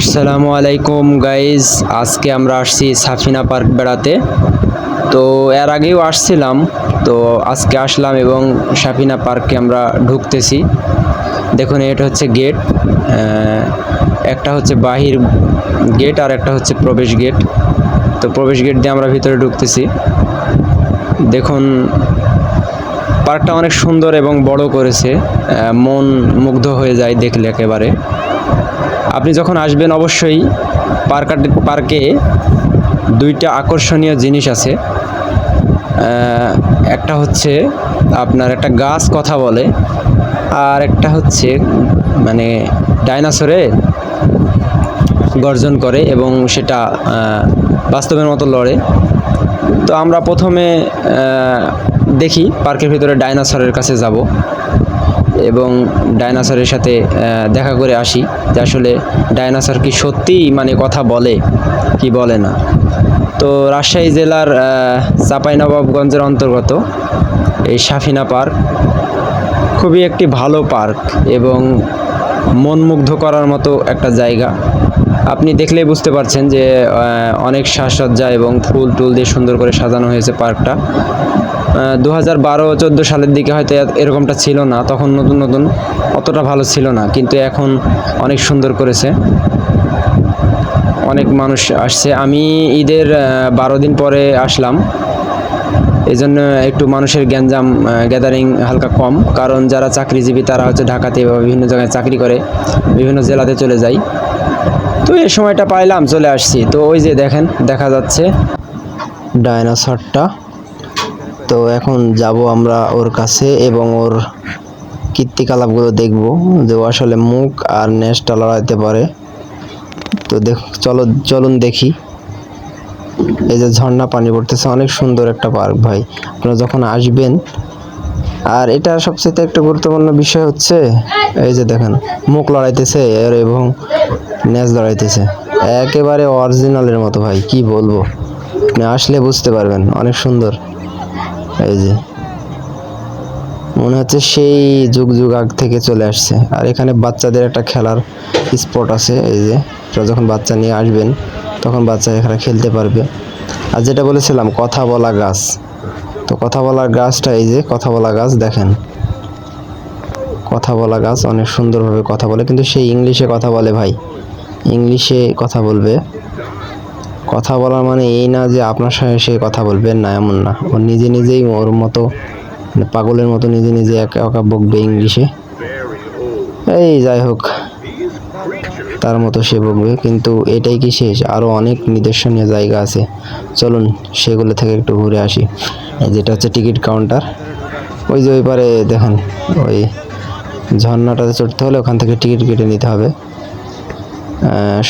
আসসালামু আলাইকুম গাইজ আজকে আমরা আসছি সাফিনা পার্ক বেড়াতে। তো এর আগেও আসছিলাম, তো আজকে আসলাম এবং সাফিনা পার্কে আমরা ঢুকতেছি। দেখুন, এটা হচ্ছে গেট একটা হচ্ছে বাহির গেট আর একটা হচ্ছে প্রবেশ গেট তো প্রবেশ গেট দিয়ে আমরা ভিতরে ঢুকতেছি। দেখুন, পার্কটা অনেক সুন্দর এবং বড় করেছে মন মুগ্ধ হয়ে যায় দেখলে একেবারে। আপনি যখন আসবেন অবশ্যই পার্ক পার্কে দুইটা আকর্ষণীয় জিনিস আছে। একটা হচ্ছে আপনার একটা গাছ কথা বলে, আর একটা হচ্ছে মানে ডাইনাসরে গর্জন করে এবং সেটা বাস্তবের মতো লড়ে। তো আমরা প্রথমে দেখি পার্কের ভিতরে ডাইনাসরের কাছে যাব। এবং ডাইনাসরের সাথে দেখা করে আসি যে আসলে ডাইনাসর কি সত্যিই মানে কথা বলে, কি বলে না। তো রাজশাহী জেলার চাঁপাইনবাবগঞ্জের অন্তর্গত এই সাফিনা পার্ক খুবই একটি ভালো পার্ক এবং মনমুগ্ধ করার মতো একটা জায়গা। আপনি দেখলেই বুঝতে পারছেন যে অনেক সাজসজ্জা এবং ফুল টুল দিয়ে সুন্দর করে সাজানো হয়েছে পার্কটা। দু হাজার বারো, চোদ্দ সালের দিকে হয়তো এরকমটা ছিল না, তখন নতুন নতুন অতটা ভালো ছিল না, কিন্তু এখন অনেক সুন্দর করেছে। অনেক মানুষ আসছে। আমি ঈদের বারো দিন পরে আসলাম। এই জন্য একটু মানুষের গ্যাঞ্জাম গ্যাদারিং হালকা কম, কারণ যারা চাকরিজীবী, তারা হচ্ছে ঢাকাতে বা বিভিন্ন জায়গায় চাকরি করে, বিভিন্ন জেলাতে চলে যায় তো এই সময়টা পাইলাম, চলে আসছি। তো ওই যে দেখেন, দেখা যাচ্ছে। ডায়নোসরটা তো এখন যাব আমরা ওর কাছে এবং ওর কীর্তিকলাপগুলো দেখব যে ও আসলে মুখ আর নেশটা লড়াইতে পারে। তো দেখ, চলো, চলুন দেখি। এই যে ঝর্ণা পানি পড়তেছে, অনেক সুন্দর একটা পার্ক ভাই। আপনারা যখন আসবেন, আর এটা সবচেয়ে একটা গুরুত্বপূর্ণ বিষয় হচ্ছে, এই যে দেখেন, মুখ লড়াইতেছে এবং নেজ লড়াইতেছে। একেবারে অরিজিনালের মতো ভাই, কি বলব? আপনি আসলে বুঝতে পারবেন, অনেক সুন্দর। এই যে। মনে হচ্ছে সেই যুগ যুগ আগ থেকে চলে আসছে। আর এখানে বাচ্চাদের একটা খেলার স্পট আছে, এই যে। যখন বাচ্চা নিয়ে আসবেন, তখন বাচ্চা এখানে খেলতে পারবে। আর যেটা বলেছিলাম, কথা বলা গাছ। তো কথা বলা গাছটা, এই যে কথা বলা গাছ, দেখেন। কথা বলা গাছ অনেক সুন্দরভাবে কথা বলে, কিন্তু সেই ইংলিশে কথা বলে ভাই। ইংলিশে কথা বলবে। কথা বলার মানে এই না যে আপনার সঙ্গে সে কথা বলবে না, এমন না। ও নিজে নিজেই ওর মতো মানে পাগলের মতো নিজে নিজে একা একা বকবে ইংলিশে। এই যাই হোক, তার মতো সে বকবে, কিন্তু এটাই কি শেষ? আরও অনেক নিদর্শনীয় জায়গা আছে। চলুন, সেগুলো থেকে একটু ঘুরে আসি। যেটা হচ্ছে টিকিট কাউন্টার। ওই যে ওই পারে, দেখেন, ওই ঝর্ণাটাতে চড়তে হলে ওখান থেকে টিকিট কেটে নিতে হবে।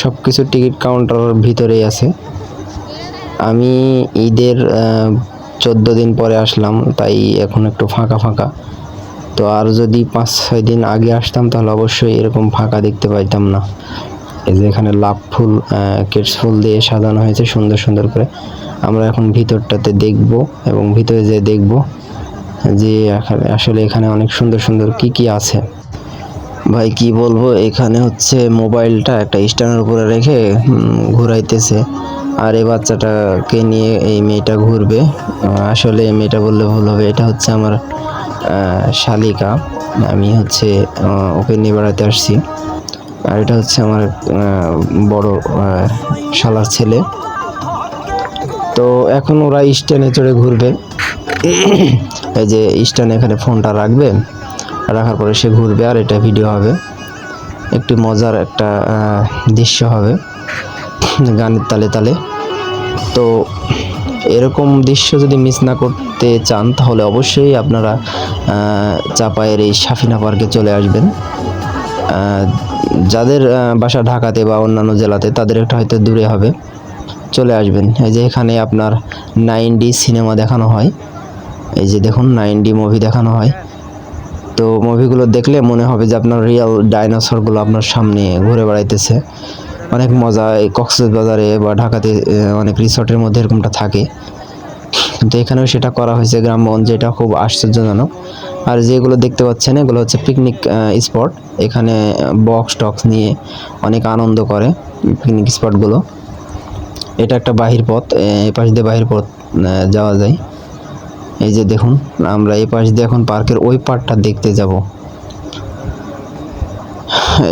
সব কিছু টিকিট কাউন্টার ভিতরেই আছে। আমি ঈদের চোদ্দ দিন পরে আসলাম, তাই এখন একটু ফাঁকা ফাঁকা। তো আর যদি পাঁচ ছয় দিন আগে আসতাম, তাহলে অবশ্যই এরকম ফাঁকা দেখতে পাইতাম না। এই যে এখানে লাভ ফুল কেটস ফুল দিয়ে সাজানো হয়েছে সুন্দর সুন্দর করে। আমরা এখন ভিতরটাতে দেখব এবং ভিতরে যে দেখব যে আসলে এখানে অনেক সুন্দর সুন্দর কি কি আছে। ভাই, কি বলব? এখানে হচ্ছে মোবাইলটা একটা স্ট্যান্ডের উপরে রেখে ঘুরাইতেছে। আর এই বাচ্চাটাকে নিয়ে এই মেয়েটা ঘুরবে। আসলে এই মেয়েটা বললে ভুল হবে। এটা হচ্ছে আমার শালিকা। আমি হচ্ছে ওকে নিয়ে বেড়াতে আসছি। আর এটা হচ্ছে আমার বড় শালার ছেলে। তো এখন ওরা স্ট্যান্ডে চড়ে ঘুরবে। এই যে স্ট্যান্ড এখানে ফোনটা রাখবে। রাখার পরে সে ঘুরবে আর এটা ভিডিও হবে। একটি মজার একটা দৃশ্য হবে। গানের তালে তালে। তো এরকম দৃশ্য যদি মিস না করতে চান, তাহলে অবশ্যই আপনারা চাপায়ের এই সাফিনা পার্কে চলে আসবেন। যাদের বাসা ঢাকাতে বা অন্যান্য জেলাতে, তাদের একটা হয়তো দূরে হবে। চলে আসবেন। এই যে এখানে আপনার নাইন ডি সিনেমা দেখানো হয়। এই যে দেখুন নাইন ডি মুভি দেখানো হয়। তো মুভিগুলো দেখলে মনে হবে যে আপনার রিয়েল ডাইনোসরগুলো আপনার সামনে ঘুরে বেড়াইতেছে। অনেক মজা, এই কক্সবাজারে বা ঢাকাতে অনেক রিসর্টের মধ্যে এরকমটা থাকে। কিন্তু এখানেও সেটা করা হয়েছে গ্রামগঞ্জে এটা খুব আশ্চর্যজনক। আর যেগুলো দেখতে পাচ্ছেন, এগুলো হচ্ছে পিকনিক স্পট এখানে বক্স টক্স নিয়ে অনেক আনন্দ করে পিকনিক স্পটগুলো এটা একটা বাহির পথ এই পাশ দিয়ে বাহির পথ যাওয়া যায়। এই যে দেখুন, আমরা এই পাশ দিয়ে এখন পার্কের ওই পার্টটা দেখতে যাব।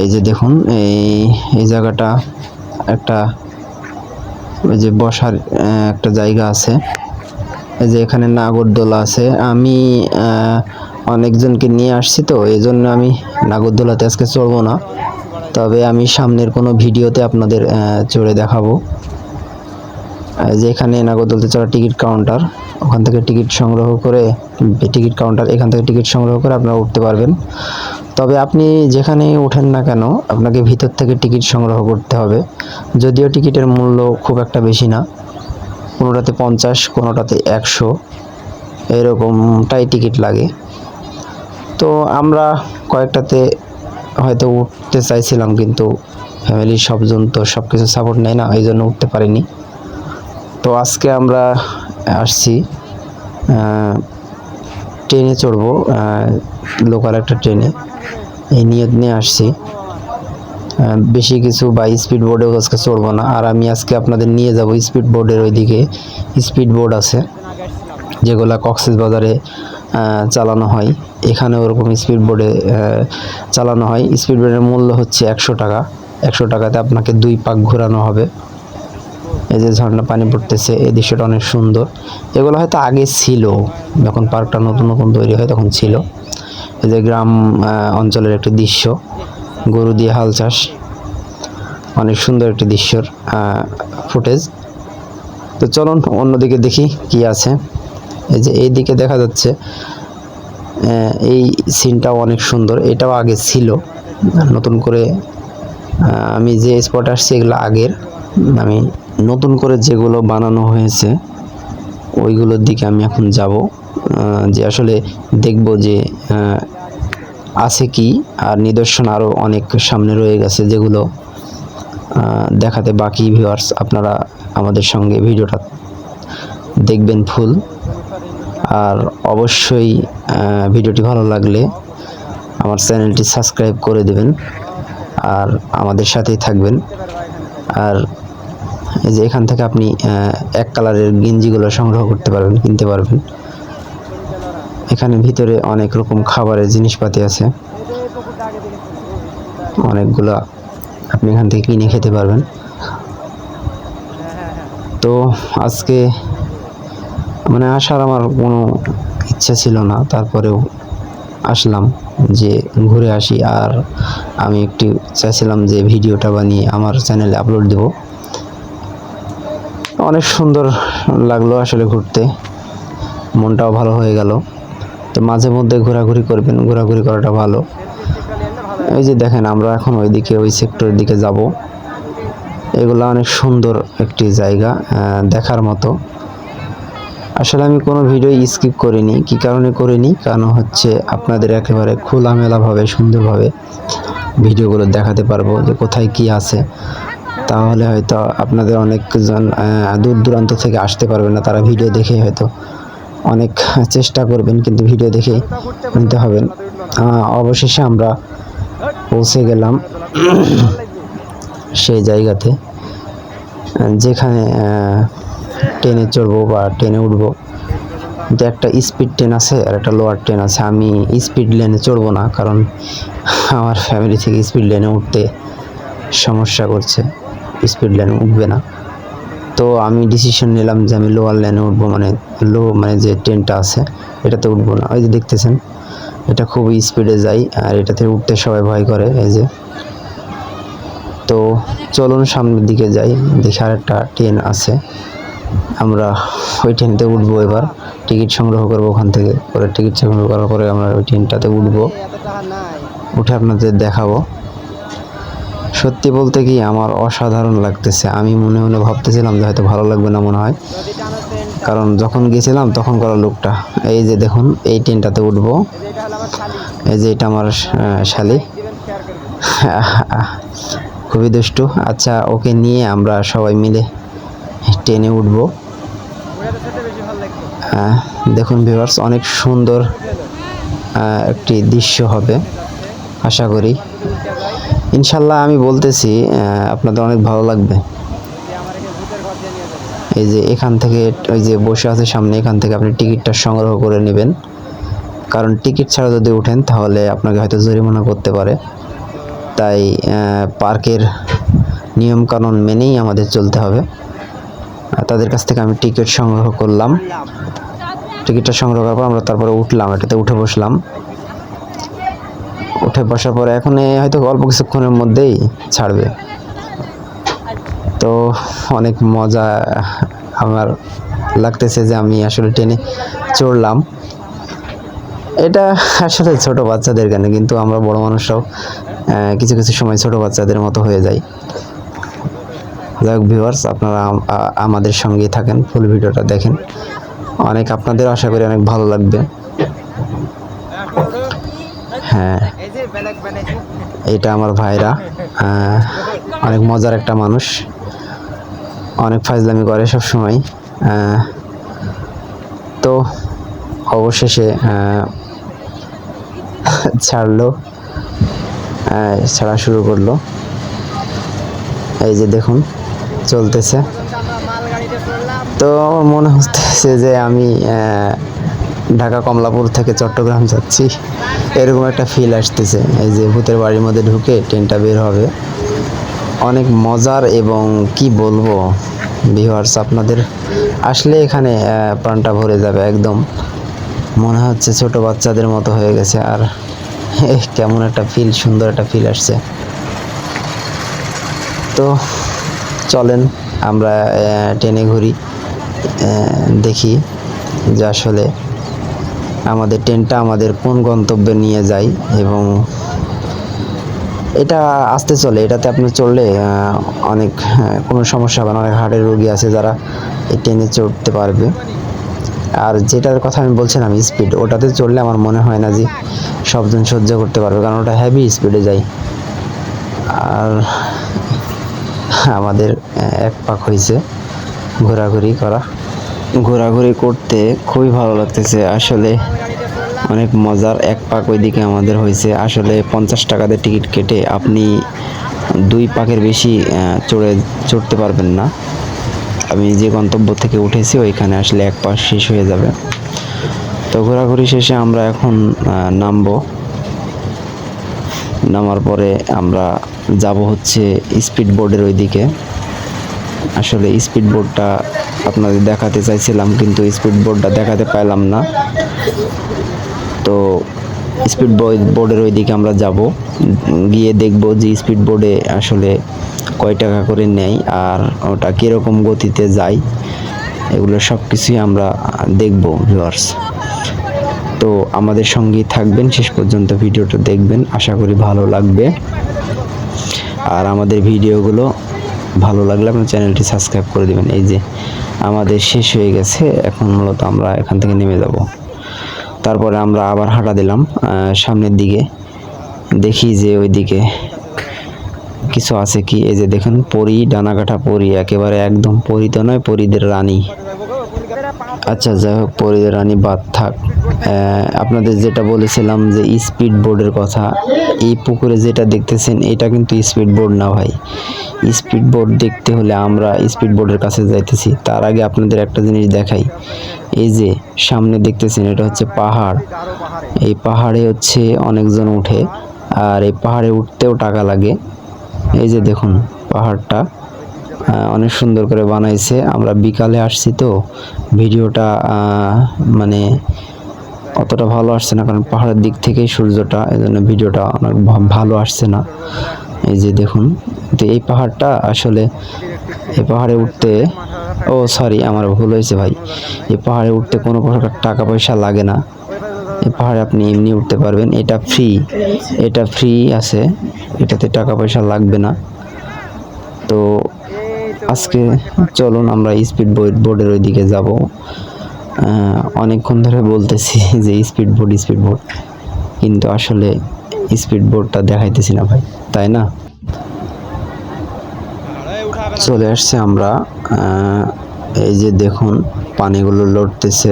এই যে দেখুন, এই এই জায়গাটা একটা ওই যে বসার একটা জায়গা আছে। এই যে এখানে নাগরদোলা আছে। আমি অনেকজনকে নিয়ে আসছি তো এই জন্য আমি নাগরদোলাতে আজকে চড়বো না। তবে আমি সামনের কোনো ভিডিওতে আপনাদের চড়ে দেখাবো। এই যে এখানে নাগরদোলাতে চড়া টিকিট কাউন্টার ওখান থেকে টিকিট সংগ্রহ করে, টিকিট কাউন্টার এখান থেকে টিকিট সংগ্রহ করে আপনারা উঠতে পারবেন। তবে আপনি যেখানে ওঠেন না কেন, আপনাকে ভিতর থেকে টিকিট সংগ্রহ করতে হবে। যদিও টিকিটের মূল্য খুব একটা বেশি না, কোনোটাতে পঞ্চাশ, কোনোটাতে একশো, এরকমটাই টিকিট লাগে। তো আমরা কয়েকটাতে হয়তো উঠতে চাইছিলাম, কিন্তু ফ্যামিলির সবজন তো সব কিছু সাপোর্ট নেয় না এই জন্য উঠতে পারিনি। তো আজকে আমরা আসছি ট্রেনে চড়বো লোকাল একটা ট্রেনে। এই নিয়ত নিয়ে আসছি। বেশি কিছু বা স্পিড বোর্ডেও আজকে চড়বো না। আর আমি আজকে আপনাদের নিয়ে যাব স্পিড বোর্ডের ওইদিকে। স্পিড বোর্ড আছে, যেগুলা কক্সেস বাজারে চালানো হয়। এখানে ওরকম স্পিড বোর্ডে চালানো হয়। স্পিড বোর্ডের মূল্য হচ্ছে একশো টাকা। একশো টাকাতে আপনাকে দুই পাক ঘোরানো হবে। এই যে ঝর্ণা পানি পড়তেছে, এই দৃশ্যটা অনেক সুন্দর। এগুলো হয়তো আগে ছিল, যখন পার্কটা নতুন নতুন তৈরি হয় তখন ছিল। এই যে গ্রাম অঞ্চলের একটি দৃশ্য, গরু দিয়ে হাল চাষ। অনেক সুন্দর একটি দৃশ্যর ফুটেজ। তো চলুন অন্যদিকে দেখি কি আছে। এই যে এই দিকে দেখা যাচ্ছে এই সিনটাও অনেক সুন্দর, এটাও আগে ছিল। নতুন করে আমি যে স্পট আসছি এগুলো আগের, আমি নতুন করে যেগুলো বানানো হয়েছে, ওইগুলোর দিকে আমি এখন যাব। যে আসলে দেখব যে আছে কি আর নিদর্শন আরও অনেক সামনে রয়ে গেছে যেগুলো দেখাতে বাকি ভিউয়ার্স আপনারা আমাদের সঙ্গে ভিডিওটা দেখবেন ফুল। আর অবশ্যই ভিডিওটি ভালো লাগলে আমার চ্যানেলটি সাবস্ক্রাইব করে দেবেন। আর আমাদের সাথেই থাকবেন। আর যে এখান থেকে আপনি এক কালারের গেঞ্জিগুলো সংগ্রহ করতে পারবেন, কিনতে পারবেন। এখানে ভিতরে অনেক রকম খাবারের জিনিসপাতি আছে। অনেকগুলা আপনি এখান থেকে কিনে খেতে পারবেন। তো আজকে মানে আসার আমার কোনো ইচ্ছা ছিল না, তারপরেও আসলাম যে ঘুরে আসি। আর আমি একটু চাইছিলাম যে ভিডিওটা বানিয়ে আমার চ্যানেলে আপলোড দেব। অনেক সুন্দর লাগল আসলে ঘুরতে। মনটাও ভালো হয়ে গেল। তো মাঝে মধ্যে ঘোরাঘুরি করবেন, ঘোরাঘুরি করাটা ভালো। এই যে দেখেন আমরা এখন ওইদিকে, ওই সেক্টরের দিকে যাব। এগুলো অনেক সুন্দর একটি জায়গা দেখার মতো। আসলে আমি কোনো ভিডিও স্কিপ করিনি। কি কারণে করিনি? কারণ হচ্ছে আপনাদের একেবারে খোলামেলাভাবে, সুন্দরভাবে ভিডিওগুলো দেখাতে পারব যে কোথায় কি আছে। তাহলে হয়তো আপনাদের অনেকজন দূর দূরান্ত থেকে আসতে পারবে না। তারা ভিডিও দেখে হয়তো অনেক চেষ্টা করবেন, কিন্তু ভিডিও দেখে নিতে হবেন। অবশেষে আমরা পৌঁছে গেলাম সেই জায়গাতে, যেখানে ট্রেনে চড়বো বা ট্রেনে উঠবো। কিন্তু একটা স্পিড ট্রেন আছে আর একটা লোয়ার ট্রেন আছে। আমি স্পিড লেনে চড়বো না, কারণ আমার ফ্যামিলি থেকে স্পিড লেনে উঠতে সমস্যা করছে। স্পিড লেনে উঠবে না। তো আমি ডিসিশন নিলাম যে আমি লোয়ার লাইনে উঠবো মানে লো মানে যে ট্রেনটা আছে, এটাতে উঠবো না। ওই যে দেখতেছেন, এটা খুবই স্পিডে যায়, আর এটাতে উঠতে সবাই ভয় করে, এই যে। তো চলুন সামনের দিকে যাই, দেখি আর একটা ট্রেন আছে। আমরা ওই ট্রেনতে উঠবো এবার। টিকিট সংগ্রহ করব ওখান থেকে, পরে টিকিট সংগ্রহ করার পরে আমরা ওই ট্রেনটাতে উঠবো। উঠে আপনাদের দেখাবো। সত্যি বলতে কি আমার অসাধারণ লাগতেছে। আমি মনে মনে ভাবতেছিলাম যে হয়তো ভালো লাগবে না মনে হয়। কারণ যখন গেছিলাম তখন করা লোকটা। এই যে দেখুন এই ট্রেনটাতে উঠবো। এই যে এটা আমার শালি। খুবই দুষ্টু। আচ্ছা ওকে নিয়ে আমরা সবাই মিলে ট্রেনে উঠবো। আহ, দেখুন ভিভার্স অনেক সুন্দর একটি দৃশ্য হবে। আশা করি। ইনশাল্লাহ আমি বলতেছি আপনাদের অনেক ভালো লাগবে। এই যে এখান থেকে, ওই যে বসে আছে সামনে, এখান থেকে আপনি টিকিটটা সংগ্রহ করে নেবেন। কারণ টিকিট ছাড়া যদি উঠেন তাহলে আপনাকে হয়তো জরিমানা করতে পারে। তাই পার্কের নিয়মকানুন মেনেই আমাদের চলতে হবে। তাদের কাছ থেকে আমি টিকিট সংগ্রহ করলাম। টিকিটটা সংগ্রহ করার পর আমরা তারপরে উঠলাম, এটাতে উঠে বসলাম। উঠে বসার পরে এখন হয়তো অল্প কিছুক্ষণের মধ্যেই ছাড়বে। তো অনেক মজা আমার লাগতেছে যে আমি আসলে ট্রেনে চড়লাম। এটা আসলে ছোট বাচ্চাদের কেন কিন্তু আমরা বড় মানুষরাও কিছু কিছু সময় ছোট বাচ্চাদের মতো হয়ে যাই। যাই হোক ভিউয়ার্স আপনারা আমাদের সঙ্গেই থাকেন ফুল ভিডিওটা দেখেন। অনেক আপনাদের আশা করি অনেক ভালো লাগবে। হ্যাঁ। এটা আমার ভাইরা অনেক মজার একটা মানুষ। অনেক ফাজলামি করে সব সময় তো অবশেষে ছাড়লো ছাড়া শুরু করল। এই যে দেখুন, চলতেছে। তো আমার মনে হচ্ছে যে আমি ঢাকা কমলাপুর থেকে চট্টগ্রাম যাচ্ছি। এরকম একটা ফিল আসতেছে। এই যে ভূতের বাড়ির মধ্যে ঢুকে ট্রেনটা বের হবে। অনেক মজার এবং কি বলব ভিউয়ার্স আপনাদের, আসলে এখানে প্রাণটা ভরে যাবে একদম। মনে হচ্ছে ছোট বাচ্চাদের মতো হয়ে গেছে আর কেমন একটা ফিল সুন্দর একটা ফিল আসছে। তো চলেন আমরা ট্রেনে ঘুরি দেখি যে আসলে আমাদের ট্রেনটা আমাদের কোন গন্তব্যে নিয়ে যায় এবং এটা আসতে চলে, এটাতে আপনি চললে অনেক কোনো সমস্যা হবে না, অনেক হার্টের রোগী আছে যারা এই ট্রেনে চড়তে পারবে। আর যেটার কথা আমি বলছিলাম স্পিড ওটাতে চললে আমার মনে হয় না যে সবজন সহ্য করতে পারবে, কারণ ওটা হ্যাভি স্পিডে যায়। আর আমাদের এক পাক হয়েছে ঘোরাঘুরি করা। ঘোরাঘুরি করতে খুবই ভালো লাগতেছে। আসলে অনেক মজার এক পাক ওইদিকে আমাদের হয়েছে। আসলে পঞ্চাশ টাকাতে টিকিট কেটে আপনি দুই পাকের বেশি চড়ে, চড়তে পারবেন না। আমি যে গন্তব্য থেকে উঠেছি, ওইখানে আসলে এক পাক শেষ হয়ে যাবে। তো ঘোরাঘুরি শেষে আমরা এখন নামবো। নামার পরে আমরা যাব হচ্ছে স্পিড বোর্ডের ওইদিকে। আসলে স্পিড বোর্ডটা আপনাদের দেখাতে চাইছিলাম, কিন্তু স্পিড বোর্ডটা দেখাতে পাইলাম না। তো স্পিড বোর্ডের ওইদিকে আমরা যাব। গিয়ে দেখব যে স্পিড বোর্ডে আসলে কয় টাকা করে নেয় আর ওটা কীরকম গতিতে যায়। এগুলো সব কিছুই আমরা দেখব ভিউয়ার্স তো আমাদের সঙ্গেই থাকবেন, শেষ পর্যন্ত ভিডিওটা দেখবেন। আশা করি ভালো লাগবে। আর আমাদের ভিডিওগুলো ভালো লাগলে আপনার চ্যানেলটি সাবস্ক্রাইব করে দেবেন। এই যে আমাদের শেষ হয়ে গেছে। এখন মূলত আমরা এখান থেকে নেমে যাব। তারপরে আমরা আবার হাঁটা দিলাম সামনের দিকে। দেখি যে ওইদিকে কিছু আছে কি? এই যে দেখেন, পরি, ডানাকাটা পরি, একেবারে একদম পরি তো নয়, পরিদের রানী। আচ্ছা যাই হোক রানী বাদ থাক। আপনাদের যেটা বলেছিলাম যে স্পিড বোর্ডের কথা, এই পুকুরে যেটা দেখতেছেন, এটা কিন্তু স্পিড বোর্ড না ভাই। স্পিড বোর্ড দেখতে হলে আমরা স্পিড বোর্ডের কাছে যাইতেছি। তার আগে আপনাদের একটা জিনিস দেখাই। এই যে, সামনে দেখতেছেন, এটা হচ্ছে পাহাড়। এই পাহাড়ে হচ্ছে অনেকজন উঠে, আর এই পাহাড়ে উঠতেও টাকা লাগে। এই যে দেখুন, পাহাড়টা। অনেক সুন্দর করে বানাইছে। আমরা বিকালে আসছি তো। ভিডিওটা মানে অতটা ভালো আসছে না, কারণ পাহাড়ের দিক থেকেই সূর্যটা এই জন্য ভিডিওটা অনেক ভালো আসছে না। এই যে দেখুন, তো এই পাহাড়টা আসলে এই পাহাড়ে উঠতে, ও সরি, আমার ভুল হয়েছে ভাই। এই পাহাড়ে উঠতে কোনো প্রকার টাকা পয়সা লাগে না। এই পাহাড়ে আপনি এমনি উঠতে পারবেন, এটা ফ্রি এটা ফ্রি আছে, এটাতে টাকা পয়সা লাগবে না। তো আজকে চলুন আমরা স্পিড বোর্ডের ওইদিকে যাব। অনেকক্ষণ ধরে বলতেছি যে স্পিড বোর্ড স্পিড বোর্ড কিন্তু আসলে স্পিড বোর্ডটা দেখাইতেছি না ভাই, তাই না? চলে আসছে আমরা এই যে দেখুন পানিগুলো লড়তেছে।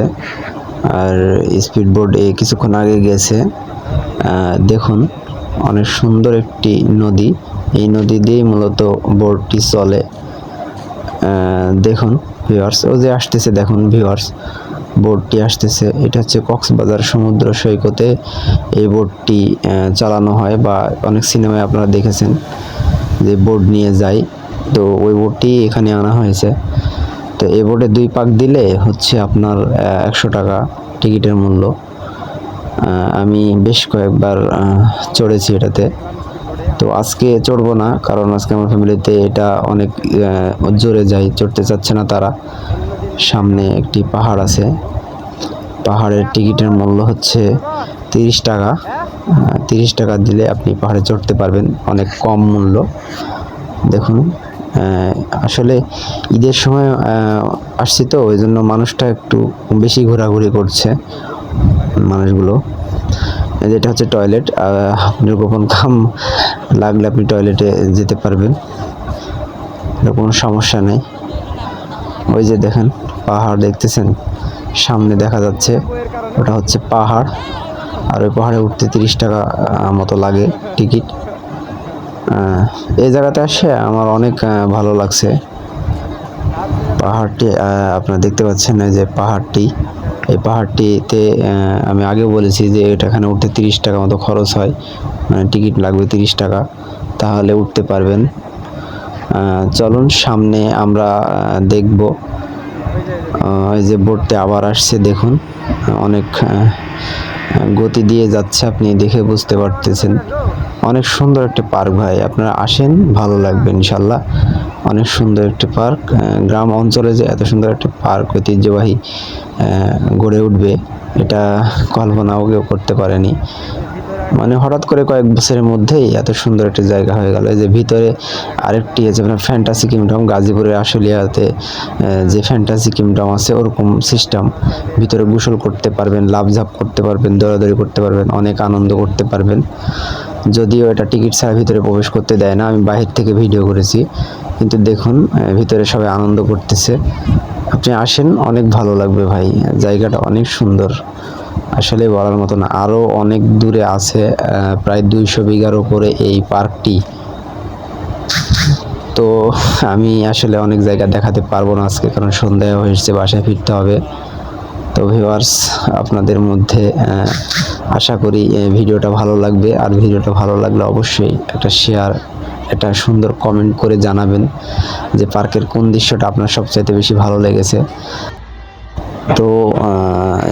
আর স্পিড বোর্ড এই কিছুক্ষণ আগে গেছে। দেখুন অনেক সুন্দর একটি নদী। এই নদী দিয়েই মূলত বোটটি চলে। দেখুন ভিউয়ার্স ও যে আসতেছে, দেখুন ভিউয়ার্স বোটটি আসতেছে। এটা হচ্ছে কক্সবাজার সমুদ্র সৈকতে এই বোটটি চালানো হয় বা অনেক সিনেমায় আপনারা দেখেছেন যে বোট নিয়ে যায়। তো ওই বোটটি এখানে আনা হয়েছে। তো এই বোটে দুই পাক দিলে হচ্ছে আপনার একশো টাকা টিকিটের মূল্য। আমি বেশ কয়েকবার চড়েছি এটাতে। তো আজকে চড়বো না, কারণ আজকে আমার ফ্যামিলিতে এটা অনেক জোরে যায়, চড়তে চাচ্ছে না তারা। সামনে একটি পাহাড় আছে। পাহাড়ের টিকিটের মূল্য হচ্ছে তিরিশ টাকা। তিরিশ টাকা দিলে আপনি পাহাড়ে চড়তে পারবেন, অনেক কম মূল্য। দেখুন আসলে ঈদের সময় আসছি তো, ওই জন্য মানুষটা একটু বেশি ঘোরাঘুরি করছে মানুষগুলো। এটা হচ্ছে টয়লেট আপনার গোপন কাম লাগলে আপনি টয়লেটে যেতে পারবেন। কোনো সমস্যা নেই। ওই যে দেখেন, পাহাড় দেখতেছেন? সামনে দেখা যাচ্ছে, ওটা হচ্ছে পাহাড়। আর ওই পাহাড়ে উঠতে তিরিশ টাকা মতো লাগে টিকিট। এই জায়গাতে আসে, আমার অনেক ভালো লাগছে। পাহাড়টি আপনারা দেখতে পাচ্ছেন যে পাহাড়টি। এই পাহাড়টিতে আমি আগে বলেছি যে এটা এখানে উঠতে তিরিশ টাকা মতো খরচ হয়। মানে টিকিট লাগবে তিরিশ টাকা। তাহলে উঠতে পারবেন। চলুন, সামনে আমরা দেখব। ওই যে বোটতে আবার আসছে, দেখুন। অনেক গতি দিয়ে যাচ্ছে, আপনি দেখে বুঝতে পারতেছেন। অনেক সুন্দর একটা পার্ক ভাই, আপনারা আসেন, ভালো লাগবে ইনশাল্লাহ। অনেক সুন্দর একটি পার্ক গ্রাম অঞ্চলে যে এত সুন্দর একটা পার্ক ঐতিহ্যবাহী গড়ে উঠবে, এটা কল্পনাও কেউ করতে পারেনি। মানে হঠাৎ করে কয়েক বছরের মধ্যেই এত সুন্দর একটি জায়গা হয়ে গেল। যে ভিতরে আরেকটি আছে আপনার ফ্যান্টাসি কিংডম গাজীপুরের আশুলিয়াতে যে ফ্যান্টাসি কিংডম আছে, ওরকম সিস্টেম ভিতরে গোসল করতে পারবেন লাভঝাপ করতে পারবেন, দৌড়াদৌড়ি করতে পারবেন, অনেক আনন্দ করতে পারবেন। যদিও এটা টিকিট ছাড়া ভিতরে প্রবেশ করতে দেয় না, আমি বাহির থেকে ভিডিও করেছি। কিন্তু দেখুন ভিতরে সবাই আনন্দ করতেছে। আপনি আসেন, অনেক ভালো লাগবে ভাই, জায়গাটা অনেক সুন্দর। আসলে বলার মতো না আরও অনেক দূরে আছে প্রায় দুইশো বিঘার উপরে এই পার্কটি। তো আমি আসলে অনেক জায়গা দেখাতে পারব না আজকে, কারণ সন্ধ্যায় হয়েছে বাসায় ফিরতে হবে। তো ভিউয়ার্স আপনাদের মধ্যে আশা করি ভিডিওটা ভালো লাগবে। আর ভিডিওটা ভালো লাগলে অবশ্যই একটা শেয়ার একটা সুন্দর কমেন্ট করে জানাবেন যে পার্কের কোন দৃশ্যটা আপনার সবচাইতে বেশি ভালো লেগেছে। তো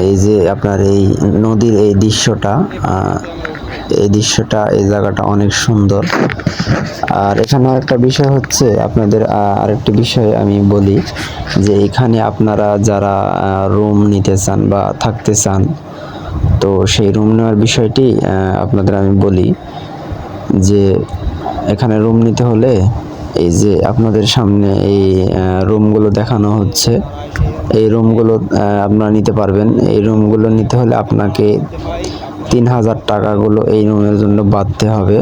এই যে আপনার এই নদীর এই দৃশ্যটা এই দৃশ্যটা, এই জায়গাটা অনেক সুন্দর। আর এখানে একটা বিষয় হচ্ছে আপনাদের আরেকটি বিষয় আমি বলি যে এখানে আপনারা যারা রুম নিতে চান বা থাকতে চান, তো সেই রুম নেওয়ার বিষয়টি আপনাদের আমি বলি যে এখানে রুম নিতে হলে এই যে আপনাদের সামনে এই রুমগুলো দেখানো হচ্ছে। এই রুমগুলো আপনারা নিতে পারবেন। এই রুমগুলো নিতে হলে আপনাকে তিন হাজার টাকাগুলো এই রুমের জন্য বাঁধতে হবে।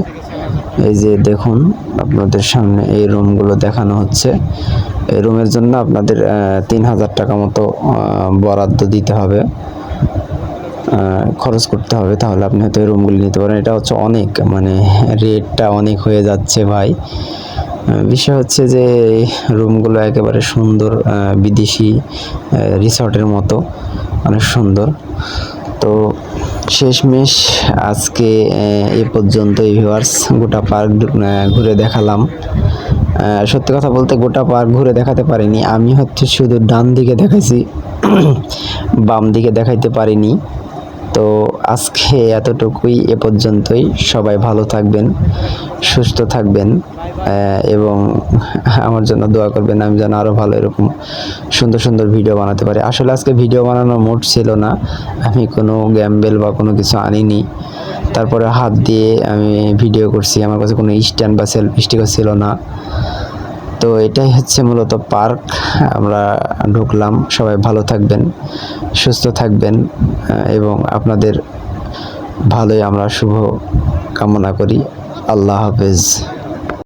এই যে দেখুন, আপনাদের সামনে এই রুমগুলো দেখানো হচ্ছে। এই রুমের জন্য আপনাদের তিন হাজার টাকা মতো বরাদ্দ দিতে হবে। খরচ করতে হবে, তাহলে আপনি হয়তো রুমগুলি নিতে পারেন। এটা হচ্ছে অনেক মানে রেটটা অনেক হয়ে যাচ্ছে ভাই। বিষয় হচ্ছে যে রুমগুলো একেবারে সুন্দর বিদেশি রিসর্টের মতো, অনেক সুন্দর। তো শেষমেশ আজকে এ পর্যন্তই ভিউয়ার্স গোটা পার্ক ঘুরে দেখালাম। সত্যি কথা বলতে গোটা পার্ক ঘুরে দেখাতে পারিনি। আমি হচ্ছে শুধু ডান দিকে দেখাইছি, বাম দিকে দেখাইতে পারিনি। তো আজকে এতটুকুই, এ পর্যন্তই। সবাই ভালো থাকবেন, সুস্থ থাকবেন এবং আমার জন্য দোয়া করবেন, আমি যেন আরও ভালো এরকম সুন্দর সুন্দর ভিডিও বানাতে পারি। আসলে আজকে ভিডিও বানানোর মোড ছিল না। আমি কোনো গ্যাম্বেল বা কোনো কিছু আনিনি। তারপরে হাত দিয়ে আমি ভিডিও করছি। আমার কাছে কোনো স্ট্যান্ড বা সেলফি স্টিকও ছিল না। তো এটাই হচ্ছে মূলত পার্ক। আমরা ঢুকলাম, সবাই ভালো থাকবেন, সুস্থ থাকবেন এবং আপনাদের ভালোই আমরা শুভ কামনা করি। আল্লাহ হাফেজ।